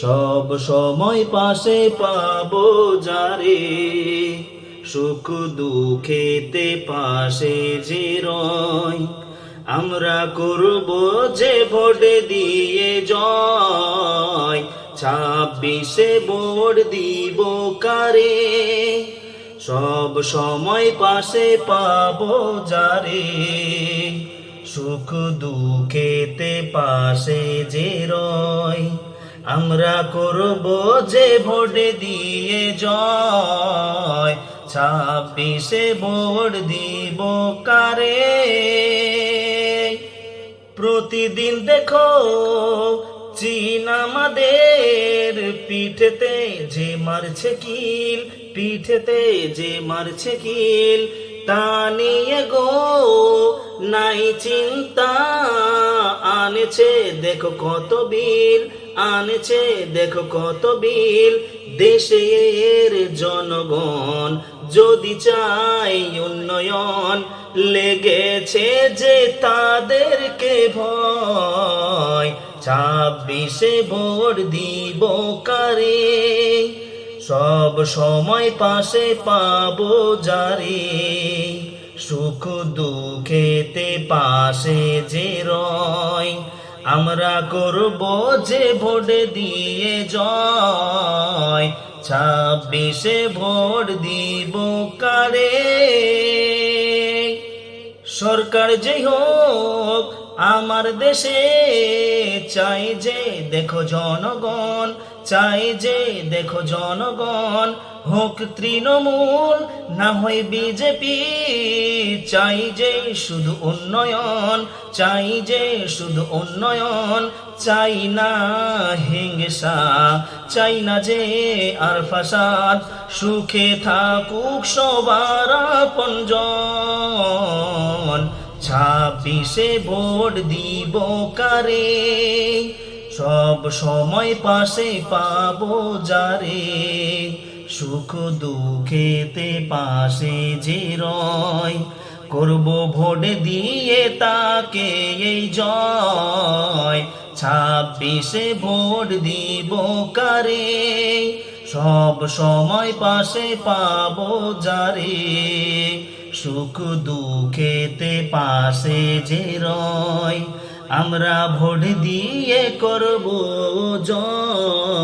সব সময় পাশে পাবো যারে। সুখ দুঃখেতে পাশে যে রয় আমরা করব যে ভোট দিয়ে জয়। ছাব্বিশে ভোট দিব কারে? সব সময় পাশে পাবো যারে। সুখ দুঃখেতে পাশে যে রয় আমরা করব যে ভোট দিয়ে জয়, ছাব্বিশে ভোট দিব কারে? প্রতিদিন দেখো চীন আমাদের পিঠেতে যে মারছে কিল, পিঠেতে যে মারছে কিল, তা নিয়ে গো নাই চিন্তা, আনেছে দেখো কত বিল। আনেছে। দেখো কত বিল দেশের জনগণ যদি চাই উন্নয়ন, লেগেছে যে তাদেরকে ভয়। ছাব্বিশে ভোট দিব কারে? সব সময় পাশে পাবো যারে? সুখ দুঃখেতে পাশে যে রয়। আমরা করব যে ভোট দিয়ে জয় ছাব্বিশে ভোট দিব কারে? সরকার যে হোক আমার দেশে চাই যে দেখো জনগণ, চাই যে দেখো জনগণ, হোক তৃণমূল, না হয় বিজেপি, চাই যে শুধু উন্নয়ন, চাই যে শুধু উন্নয়ন, চাই না হিংসা, চাই না যে আর ফাসাদ, সুখে থাকুক সবার পঞ্জন ছাব্বিশে ভোট দিব কারে? সব সময় পাশে পাবো যারে? সুখ দুঃখেতে পাশে যে রয়, করব ভোট দিয়ে তাকে এই জয়। ছাব্বিশে ভোট দিব কারে? সব সময় পাশে পাবো যারে? সুখ দুঃখেতে পাশে যে রয় আমরা ভোট দিয়ে করব জয়।